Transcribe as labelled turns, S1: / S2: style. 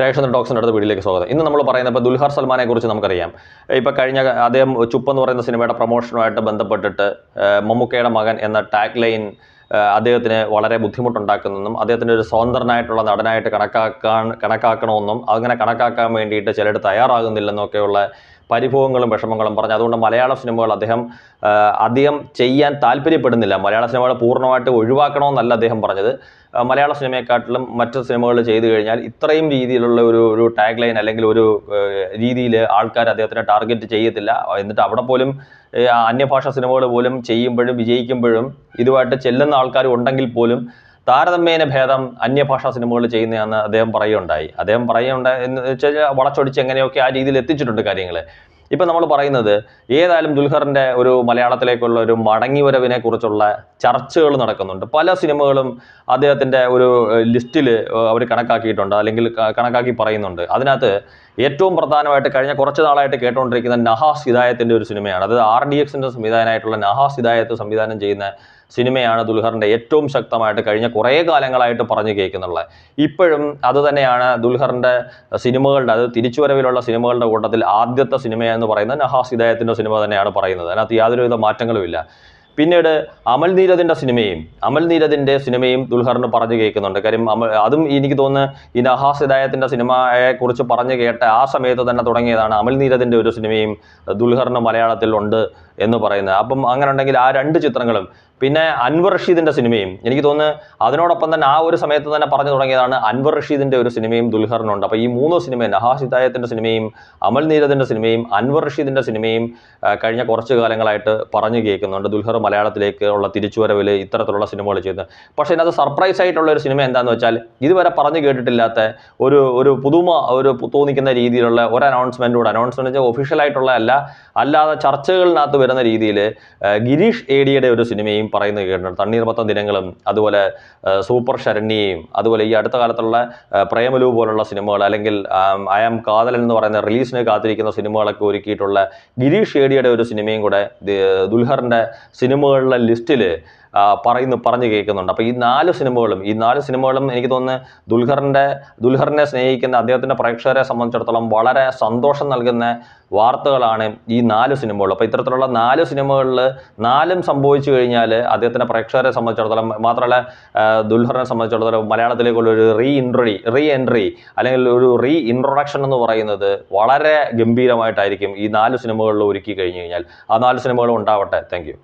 S1: രേഷൻ ഡോക്സിന്റെ അടുത്ത വീട്ടിലേക്ക് സ്വാഗതം. ഇന്ന് നമ്മൾ പറയുന്നത് ഇപ്പോൾ ദുൽഹർ സൽമാനെ കുറിച്ച് നമുക്കറിയാം. ഇപ്പോൾ കഴിഞ്ഞ അദ്ദേഹം ചുപ്പ് എന്ന് പറയുന്ന സിനിമയുടെ പ്രൊമോഷനുമായിട്ട് ബന്ധപ്പെട്ടിട്ട് മമ്മൂക്കയുടെ മകൻ എന്ന ടാഗ് ലൈൻ അദ്ദേഹത്തിന് വളരെ ബുദ്ധിമുട്ടുണ്ടാക്കുന്നെന്നും അദ്ദേഹത്തിന്റെ ഒരു സ്വതന്ത്രനായിട്ടുള്ള നടനായിട്ട് കണക്കാക്കാൻ കണക്കാക്കണമെന്നും അങ്ങനെ കണക്കാക്കാൻ വേണ്ടിയിട്ട് ചിലർ തയ്യാറാകുന്നില്ലെന്നൊക്കെയുള്ള പരിഭവങ്ങളും വിഷമങ്ങളും പറഞ്ഞു അതുകൊണ്ട് മലയാള സിനിമകൾ അദ്ദേഹം അധികം ചെയ്യാൻ താല്പര്യപ്പെടുന്നില്ല. മലയാള സിനിമകൾ പൂർണമായിട്ട് ഒഴിവാക്കണമെന്നല്ല അദ്ദേഹം പറഞ്ഞത്. മലയാള സിനിമയെക്കാട്ടിലും മറ്റു സിനിമകൾ ചെയ്തു കഴിഞ്ഞാൽ ഇത്രയും രീതിയിലുള്ള ഒരു ഒരു ടാഗ് ലൈൻ അല്ലെങ്കിൽ ഒരു രീതിയിൽ ആൾക്കാർ അദ്ദേഹത്തിനെ ടാർഗറ്റ് ചെയ്യത്തില്ല. എന്നിട്ട് അവിടെ പോലും അന്യഭാഷാ സിനിമകൾ പോലും ചെയ്യുമ്പോഴും വിജയിക്കുമ്പോഴും ഇതുമായിട്ട് ചെല്ലുന്ന ആൾക്കാർ ഉണ്ടെങ്കിൽ പോലും താരതമ്യേന ഭേദം അന്യഭാഷാ സിനിമകൾ ചെയ്യുന്നതെന്ന് അദ്ദേഹം പറയുകയുണ്ടായി. അദ്ദേഹം പറയുകയുണ്ടായി എന്ന് വെച്ചാൽ വളച്ചൊടിച്ച് എങ്ങനെയൊക്കെ ആ രീതിയിൽ എത്തിച്ചിട്ടുണ്ട് കാര്യങ്ങൾ ഇപ്പം നമ്മൾ പറയുന്നത് ഏതായാലും ദുൽഖറിന്റെ ഒരു മലയാളത്തിലേക്കുള്ള ഒരു മടങ്ങിവരവിനെ കുറിച്ചുള്ള ചർച്ചകൾ നടക്കുന്നുണ്ട്. പല സിനിമകളും അദ്ദേഹത്തിന്റെ ഒരു ലിസ്റ്റിൽ അവർ കണക്കാക്കിയിട്ടുണ്ട് അല്ലെങ്കിൽ കണക്കാക്കി പറയുന്നുണ്ട്. അതിനകത്ത് ഏറ്റവും പ്രധാനമായിട്ട് കഴിഞ്ഞ കുറച്ച് നാളായിട്ട് കേട്ടുകൊണ്ടിരിക്കുന്ന നഹാസ് ഹിദായത്തിന്റെ ഒരു സിനിമയാണ്. അതായത് ആർ ഡി എക്സിന്റെ സംവിധാനമായിട്ടുള്ള നഹാസ് ഹിദായത്ത് സംവിധാനം ചെയ്യുന്ന സിനിമയാണ് ദുൽഹറിന്റെ ഏറ്റവും ശക്തമായിട്ട് കഴിഞ്ഞ കുറേ കാലങ്ങളായിട്ട് പറഞ്ഞു കേൾക്കുന്നുള്ളത്. ഇപ്പോഴും അത് തന്നെയാണ് ദുൽഖറിന്റെ സിനിമകളുടെ അത് തിരിച്ചുവരവിലുള്ള സിനിമകളുടെ കൂട്ടത്തിൽ ആദ്യത്തെ സിനിമയെന്ന് പറയുന്നത് നഹാസ് ഹിദായത്തിന്റെ സിനിമ തന്നെയാണ് പറയുന്നത്. അതിനകത്ത് യാതൊരുവിധ മാറ്റങ്ങളുമില്ല. പിന്നീട് അമൽ നീരദിന്റെ സിനിമയും അമൽ നീരദിന്റെ സിനിമയും ദുൽഹറിന് പറഞ്ഞു കേൾക്കുന്നുണ്ട്. കാര്യം അമൽ അതും എനിക്ക് തോന്നുന്നു ഈ നഹാസ് ഹിദായത്തിന്റെ സിനിമയെ കുറിച്ച് പറഞ്ഞു കേട്ട ആ സമയത്ത് തന്നെ തുടങ്ങിയതാണ് അമൽ നീരദിന്റെ ഒരു സിനിമയും ദുൽഹറിന് മലയാളത്തിൽ ഉണ്ട് എന്ന് പറയുന്നത്. അപ്പം അങ്ങനെ ഉണ്ടെങ്കിൽ ആ രണ്ട് ചിത്രങ്ങളും പിന്നെ അൻവർ റഷീദിന്റെ സിനിമയും എനിക്ക് തോന്നുന്നു അതിനോടൊപ്പം തന്നെ ആ ഒരു സമയത്ത് തന്നെ പറഞ്ഞു തുടങ്ങിയതാണ് അൻവർ റഷീദിന്റെ ഒരു സിനിമയും ദുൽഹറിനുണ്ട് അപ്പോൾ ഈ മൂന്ന് സിനിമയും നഹാസിദായത്തിന്റെ സിനിമയും അമൽ നീരദിന്റെ സിനിമയും അൻവർ റഷീദിന്റെ സിനിമയും കഴിഞ്ഞ കുറച്ച് കാലങ്ങളായിട്ട് പറഞ്ഞു കേൾക്കുന്നുണ്ട്. ദുൽഹർ മലയാളത്തിലേക്ക് ഉള്ള തിരിച്ചുവരവിൽ ഇത്തരത്തിലുള്ള സിനിമകൾ ചെയ്യുന്നത് പക്ഷേ ഇതിനകത്ത് സർപ്രൈസ് ആയിട്ടുള്ള ഒരു സിനിമ എന്താണെന്ന് വെച്ചാൽ ഇതുവരെ പറഞ്ഞു കേട്ടിട്ടില്ലാത്ത ഒരു ഒരു പുതുമ ഒരു തോന്നിക്കുന്ന രീതിയിലുള്ള ഒരു അനൗൺസ്മെന്റ് കൂടെ അനൗൺസ്മെന്റ് വെച്ചാൽ ഒഫീഷ്യൽ ആയിട്ടുള്ളതല്ല അല്ലാതെ ചർച്ചകളിനകത്ത് വരുന്ന രീതിയിൽ ഗിരീഷ് ഏടിയുടെ ഒരു സിനിമയും പറയുന്നത് കേട്ടിട്ടുണ്ട്. തണ്ണീർമത്തം ദിനങ്ങളും അതുപോലെ സൂപ്പർ ശരണ്യയും അതുപോലെ ഈ അടുത്ത കാലത്തുള്ള പ്രേമലു പോലുള്ള സിനിമകൾ അല്ലെങ്കിൽ ഐ ആം കാതലൻ എന്ന് പറയുന്ന റിലീസിന് കാത്തിരിക്കുന്ന സിനിമകളൊക്കെ ഒരുക്കിയിട്ടുള്ള ഗിരീഷ് ഏടിയുടെ ഒരു സിനിമയും കൂടെ ദുൽഹറിന്റെ സിനിമകളുടെ ലിസ്റ്റിൽ പറയുന്നു പറഞ്ഞു കേൾക്കുന്നുണ്ട്. അപ്പോൾ ഈ നാല് സിനിമകളും ഈ നാല് സിനിമകളും എനിക്ക് തോന്നുന്നു ദുൽഖറിന്റെ ദുൽഖറിനെ സ്നേഹിക്കുന്ന അദ്ദേഹത്തിന്റെ പ്രേക്ഷകരെ സംബന്ധിച്ചിടത്തോളം വളരെ സന്തോഷം നൽകുന്ന വാർത്തകളാണ് ഈ നാല് സിനിമകൾ. അപ്പോൾ ഇത്തരത്തിലുള്ള നാല് സിനിമകളിൽ നാലും സംഭവിച്ചു കഴിഞ്ഞാൽ അദ്ദേഹത്തിന്റെ പ്രേക്ഷകരെ സംബന്ധിച്ചിടത്തോളം മാത്രമല്ല ദുൽഹറിനെ സംബന്ധിച്ചിടത്തോളം മലയാളത്തിലേക്കുള്ള ഒരു റീ ഇൻട്രി റീ എൻട്രി അല്ലെങ്കിൽ ഒരു റീ ഇൻട്രൊഡക്ഷൻ എന്ന് പറയുന്നത് വളരെ ഗംഭീരമായിട്ടായിരിക്കും ഈ നാല് സിനിമകളിൽ ഒരുക്കി കഴിഞ്ഞു കഴിഞ്ഞാൽ. ആ നാല് സിനിമകളും ഉണ്ടാവട്ടെ. താങ്ക്